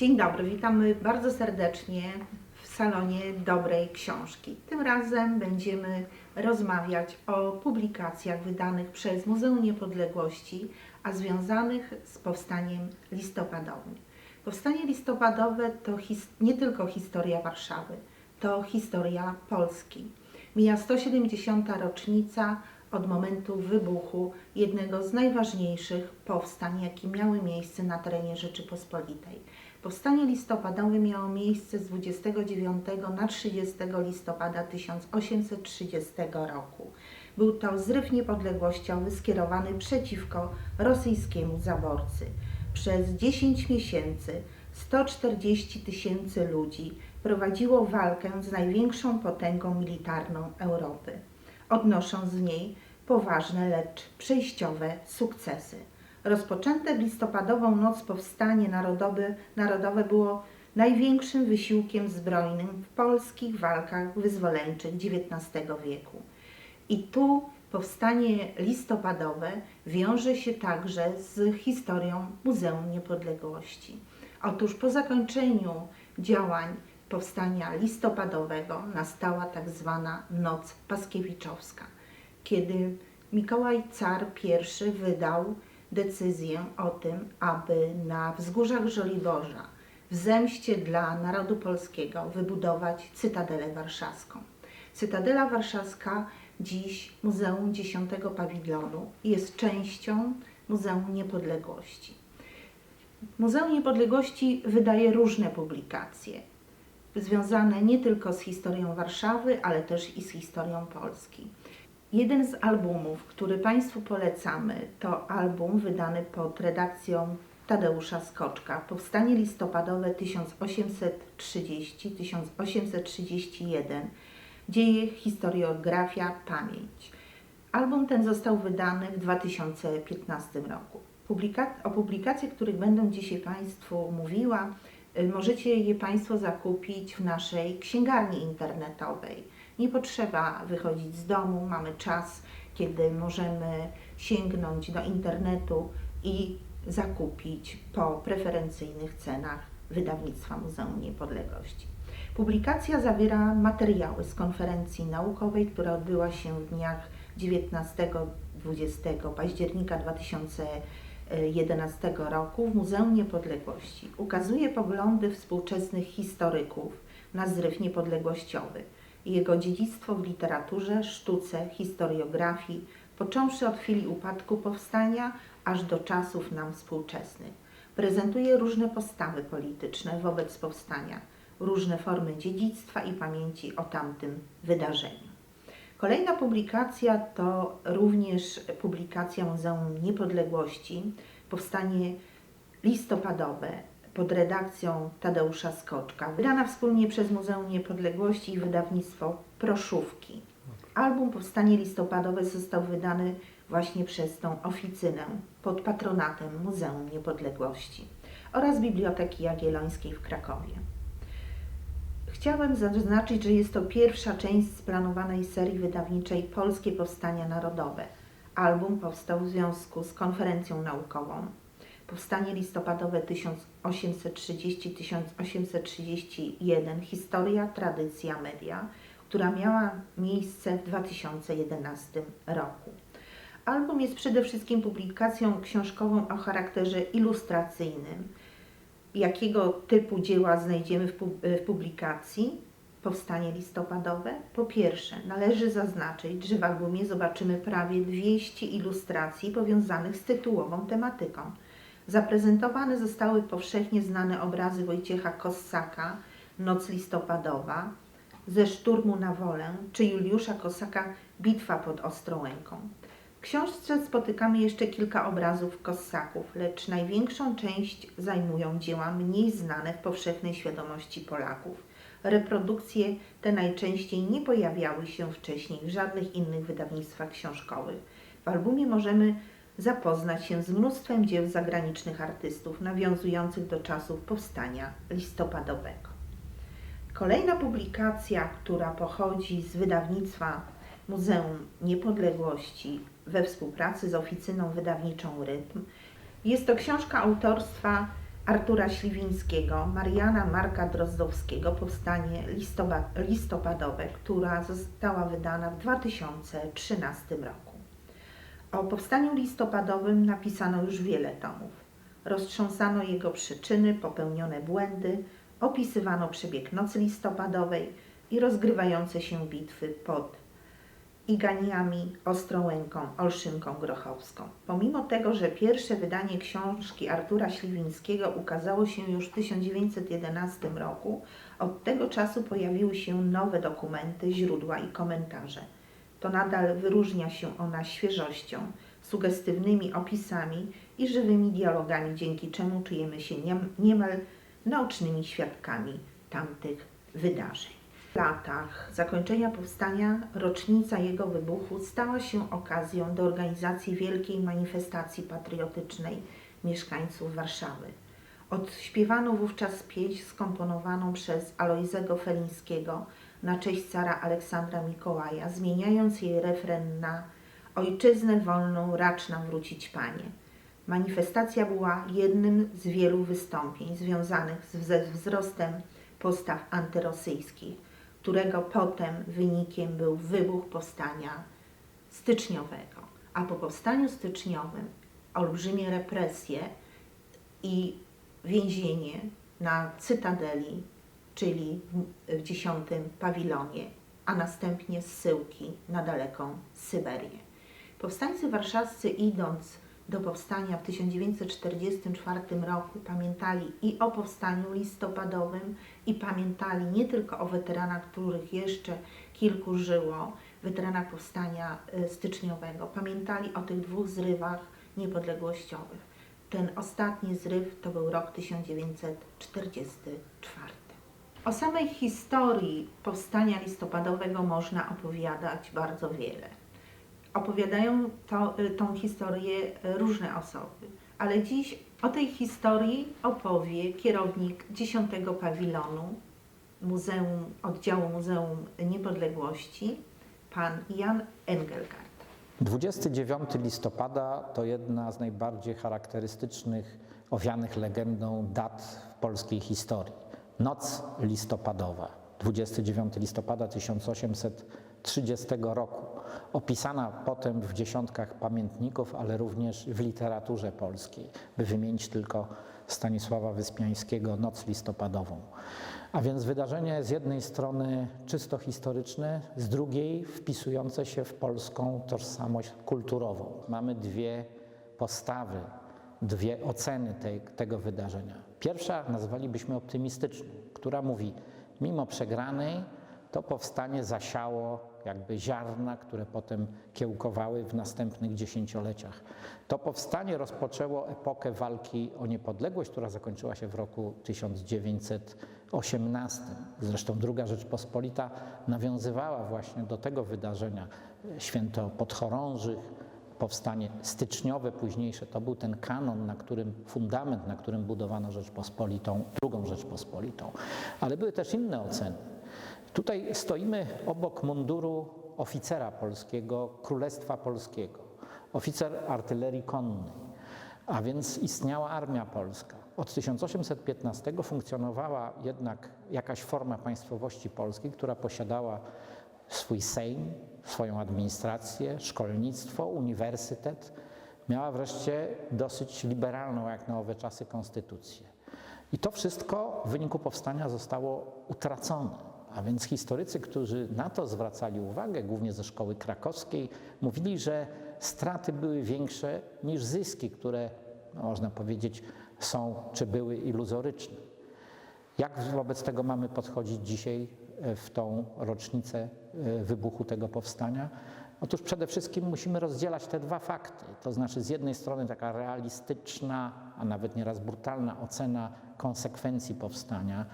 Dzień dobry, witamy bardzo serdecznie w salonie Dobrej Książki. Tym razem będziemy rozmawiać o publikacjach wydanych przez Muzeum Niepodległości, a związanych z powstaniem listopadowym. Powstanie listopadowe to nie tylko historia Warszawy, to historia Polski. Mija 170. rocznica od momentu wybuchu jednego z najważniejszych powstań, jakie miały miejsce na terenie Rzeczypospolitej. Powstanie listopadowe miało miejsce z 29 na 30 listopada 1830 roku. Był to zryw niepodległościowy skierowany przeciwko rosyjskiemu zaborcy. Przez 10 miesięcy 140 tysięcy ludzi prowadziło walkę z największą potęgą militarną Europy, odnosząc w niej poważne, lecz przejściowe sukcesy. Rozpoczęte w listopadową noc powstanie narodowe, narodowe było największym wysiłkiem zbrojnym w polskich walkach wyzwoleńczych XIX wieku. I tu powstanie listopadowe wiąże się także z historią Muzeum Niepodległości. Otóż po zakończeniu działań powstania listopadowego nastała tak zwana Noc Paskiewiczowska, kiedy Mikołaj Car I wydał decyzję o tym, aby na wzgórzach Żoliborza w zemście dla narodu polskiego wybudować Cytadelę Warszawską. Cytadela Warszawska, dziś Muzeum X Pawilonu, jest częścią Muzeum Niepodległości. Muzeum Niepodległości wydaje różne publikacje, związane nie tylko z historią Warszawy, ale też i z historią Polski. Jeden z albumów, który Państwu polecamy, to album wydany pod redakcją Tadeusza Skoczka, Powstanie listopadowe 1830-1831, Dzieje, historiografia, pamięć. Album ten został wydany w 2015 roku. O publikacjach, których będę dzisiaj Państwu mówiła, y, możecie je Państwo zakupić w naszej księgarni internetowej. Nie potrzeba wychodzić z domu, mamy czas, kiedy możemy sięgnąć do internetu i zakupić po preferencyjnych cenach wydawnictwa Muzeum Niepodległości. Publikacja zawiera materiały z konferencji naukowej, która odbyła się w dniach 19-20 października 2011 roku w Muzeum Niepodległości. Ukazuje poglądy współczesnych historyków na zryw niepodległościowy jego dziedzictwo w literaturze, sztuce, historiografii, począwszy od chwili upadku powstania aż do czasów nam współczesnych. Prezentuje różne postawy polityczne wobec powstania, różne formy dziedzictwa i pamięci o tamtym wydarzeniu. Kolejna publikacja to również publikacja Muzeum Niepodległości, powstanie listopadowe pod redakcją Tadeusza Skoczka, wydana wspólnie przez Muzeum Niepodległości i wydawnictwo Proszówki. Album Powstanie listopadowe został wydany właśnie przez tą oficynę pod patronatem Muzeum Niepodległości oraz Biblioteki Jagiellońskiej w Krakowie. Chciałem zaznaczyć, że jest to pierwsza część splanowanej serii wydawniczej Polskie Powstania Narodowe. Album powstał w związku z konferencją naukową Powstanie listopadowe 1830-1831 Historia, tradycja, media, która miała miejsce w 2011 roku. Album jest przede wszystkim publikacją książkową o charakterze ilustracyjnym. Jakiego typu dzieła znajdziemy w, pu- w publikacji? Powstanie listopadowe? Po pierwsze, należy zaznaczyć, że w albumie zobaczymy prawie 200 ilustracji powiązanych z tytułową tematyką. Zaprezentowane zostały powszechnie znane obrazy Wojciecha Kossaka Noc listopadowa, ze szturmu na wolę, czy Juliusza Kossaka Bitwa pod Ostrołęką. W książce spotykamy jeszcze kilka obrazów Kossaków, lecz największą część zajmują dzieła mniej znane w powszechnej świadomości Polaków. Reprodukcje te najczęściej nie pojawiały się wcześniej w żadnych innych wydawnictwach książkowych. W albumie możemy zapoznać się z mnóstwem dzieł zagranicznych artystów nawiązujących do czasów powstania listopadowego. Kolejna publikacja, która pochodzi z wydawnictwa Muzeum Niepodległości we współpracy z oficyną wydawniczą Rytm, jest to książka autorstwa Artura Śliwińskiego, Mariana Marka Drozdowskiego powstanie listopa- listopadowe, która została wydana w 2013 roku. O powstaniu listopadowym napisano już wiele tomów. Roztrząsano jego przyczyny, popełnione błędy, opisywano przebieg nocy listopadowej i rozgrywające się bitwy pod Iganiami, Ostrołęką, Olszynką Grochowską. Pomimo tego, że pierwsze wydanie książki Artura Śliwińskiego ukazało się już w 1911 roku, od tego czasu pojawiły się nowe dokumenty, źródła i komentarze. To nadal wyróżnia się ona świeżością, sugestywnymi opisami i żywymi dialogami, dzięki czemu czujemy się niem- niemal naocznymi świadkami tamtych wydarzeń. W latach zakończenia powstania rocznica jego wybuchu stała się okazją do organizacji wielkiej manifestacji patriotycznej mieszkańców Warszawy. Odśpiewano wówczas pieśń skomponowaną przez Alojzego Felińskiego na cześć cara Aleksandra Mikołaja, zmieniając jej refren na Ojczyznę wolną racz nam wrócić Panie. Manifestacja była jednym z wielu wystąpień związanych ze wzrostem postaw antyrosyjskich, którego potem wynikiem był wybuch powstania styczniowego. A po powstaniu styczniowym olbrzymie represje i więzienie na Cytadeli, czyli w, 10 pawilonie, a następnie zsyłki na daleką Syberię. Powstańcy warszawscy idąc do powstania w 1944 roku pamiętali i o powstaniu listopadowym i pamiętali nie tylko o weteranach, których jeszcze kilku żyło, weteranach powstania y, styczniowego, pamiętali o tych dwóch zrywach niepodległościowych. Ten ostatni zryw to był rok 1944. O samej historii powstania listopadowego można opowiadać bardzo wiele. Opowiadają to, y, tą historię różne osoby, ale dziś o tej historii opowie kierownik 10 pawilonu Muzeum, Oddziału Muzeum Niepodległości, pan Jan Engelgard. 29 listopada to jedna z najbardziej charakterystycznych, owianych legendą dat w polskiej historii. Noc listopadowa, 29 listopada 1830 roku, opisana potem w dziesiątkach pamiętników, ale również w literaturze polskiej, by wymienić tylko Stanisława Wyspiańskiego Noc listopadową. A więc wydarzenie z jednej strony czysto historyczne, z drugiej wpisujące się w polską tożsamość kulturową. Mamy dwie postawy, dwie oceny tej, tego wydarzenia. Pierwsza nazwalibyśmy optymistyczną, która mówi, mimo przegranej, to powstanie zasiało jakby ziarna, które potem kiełkowały w następnych dziesięcioleciach. To powstanie rozpoczęło epokę walki o niepodległość, która zakończyła się w roku 1918. Zresztą II Rzeczpospolita nawiązywała właśnie do tego wydarzenia. Święto Podchorążych, powstanie styczniowe, późniejsze, to był ten kanon, na którym, fundament, na którym budowano Rzeczpospolitą, drugą Rzeczpospolitą. Ale były też inne oceny. Tutaj stoimy obok munduru oficera polskiego Królestwa Polskiego, oficer artylerii konnej, a więc istniała Armia Polska. Od 1815 funkcjonowała jednak jakaś forma państwowości polskiej, która posiadała swój Sejm, swoją administrację, szkolnictwo, uniwersytet. Miała wreszcie dosyć liberalną, jak na owe czasy, konstytucję. I to wszystko w wyniku powstania zostało utracone. A więc historycy, którzy na to zwracali uwagę, głównie ze szkoły krakowskiej, mówili, że straty były większe niż zyski, które, no, można powiedzieć, są czy były iluzoryczne. Jak wobec tego mamy podchodzić dzisiaj w tą rocznicę e, wybuchu tego powstania? Otóż przede wszystkim musimy rozdzielać te dwa fakty. To znaczy, z jednej strony taka realistyczna, a nawet nieraz brutalna ocena konsekwencji powstania,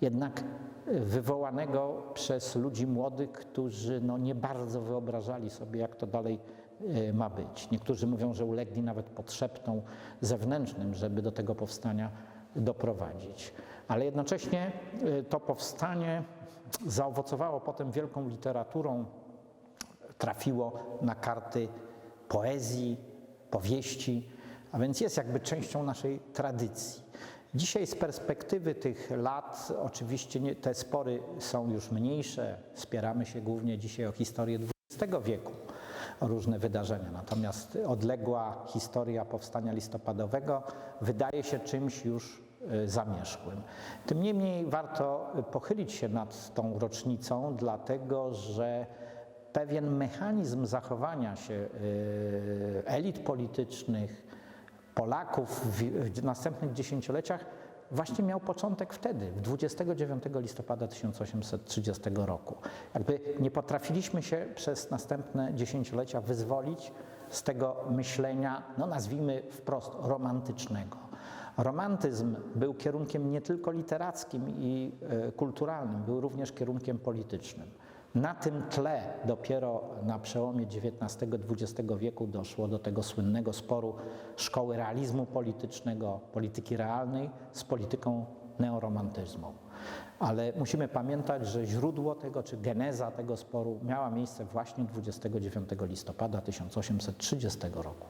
jednak e, wywołanego przez ludzi młodych, którzy no nie bardzo wyobrażali sobie, jak to dalej e, ma być. Niektórzy mówią, że ulegli nawet podszeptom zewnętrznym, żeby do tego powstania doprowadzić. Ale jednocześnie e, to powstanie zaowocowało potem wielką literaturą, trafiło na karty poezji, powieści, a więc jest jakby częścią naszej tradycji. Dzisiaj z perspektywy tych lat oczywiście nie, te spory są już mniejsze. Spieramy się głównie dzisiaj o historię XX wieku, różne wydarzenia. Natomiast odległa historia powstania listopadowego wydaje się czymś już y, zamierzchłym. Tym niemniej warto pochylić się nad tą rocznicą, dlatego że pewien mechanizm zachowania się y, elit politycznych, Polaków w następnych dziesięcioleciach właśnie miał początek wtedy, w 29 listopada 1830 roku. Jakby nie potrafiliśmy się przez następne dziesięciolecia wyzwolić z tego myślenia, no nazwijmy wprost, romantycznego. Romantyzm był kierunkiem nie tylko literackim i e, kulturalnym, był również kierunkiem politycznym. Na tym tle dopiero na przełomie XIX-XX wieku doszło do tego słynnego sporu szkoły realizmu politycznego, polityki realnej z polityką neoromantyzmu. Ale musimy pamiętać, że źródło tego, czy geneza tego sporu miała miejsce właśnie 29 listopada 1830 roku.